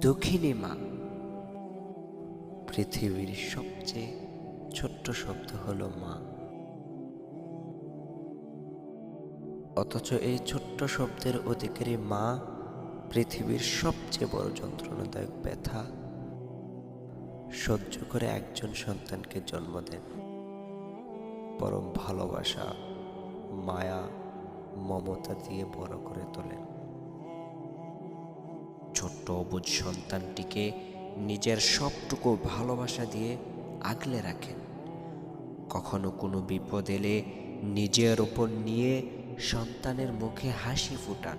দক্ষিণী মা। পৃথিবীর সবচেয়ে ছোট্ট শব্দ হলো মা। অথচ এই ছোট্ট শব্দের অধিকারী মা পৃথিবীর সবচেয়ে বড় যন্ত্রণাদায়ক ব্যথা, সহ্য করে একজন সন্তানকে জন্ম দেন। পরম ভালোবাসা, মায়া, মমতা দিয়ে বড় করে তোলেন। ছোট্ট অবুজ সন্তানটিকে নিজের সবটুকু ভালোবাসা দিয়ে আগলে রাখেন। কখনো কোনো বিপদ এলে নিজের ওপর নিয়ে সন্তানের মুখে হাসি ফুটান।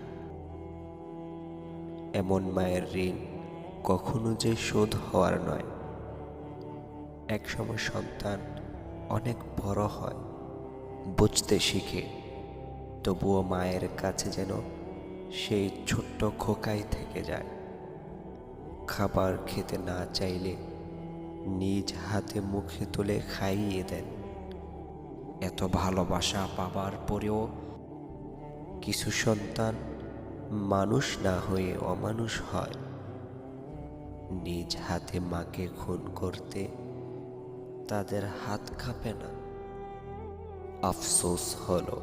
এমন মায়ের ঋণ কখনো যে শোধ হওয়ার নয়। একসময় সন্তান অনেক বড় হয়, বুঝতে শিখে, তবুও মায়ের কাছে যেন সেই ছোট্ট খোকাই থেকে যায়। খাবার খেতে না চাইলে নিজ হাতে মুখে তুলে খাইয়ে দেন। এত ভালোবাসা পাবার পরেও কিছু সন্তান মানুষ না হয়ে অমানুষ হয়। নিজ হাতে মাকে খুন করতে তাদের হাত কাঁপে না। আফসোস হলো,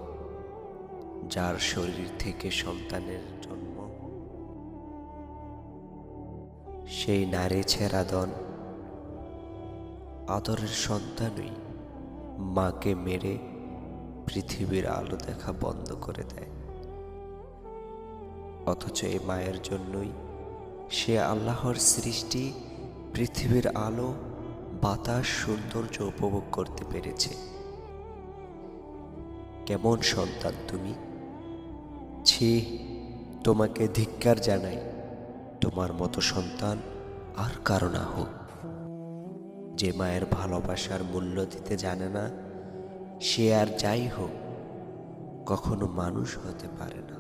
যার শরীর থেকে সন্তানের জন্ম সেই নারী ছেড়াদন আদরের সন্তানই মাকে মেরে পৃথিবীর আলো দেখা বন্ধ করে দেয়। অথচ এই মায়ের জন্যই সে আল্লাহর সৃষ্টি পৃথিবীর আলো, বাতাস, সৌন্দর্য উপভোগ করতে পেরেছে। কেমন সন্তান তুমি? ছি, তোমাকে ধিক্কার জানাই। তোমার মতো সন্তান আর কারও না হোক। যে মায়ের ভালোবাসার মূল্য দিতে জানে না, সে আর যাই হোক, কখনো মানুষ হতে পারে না।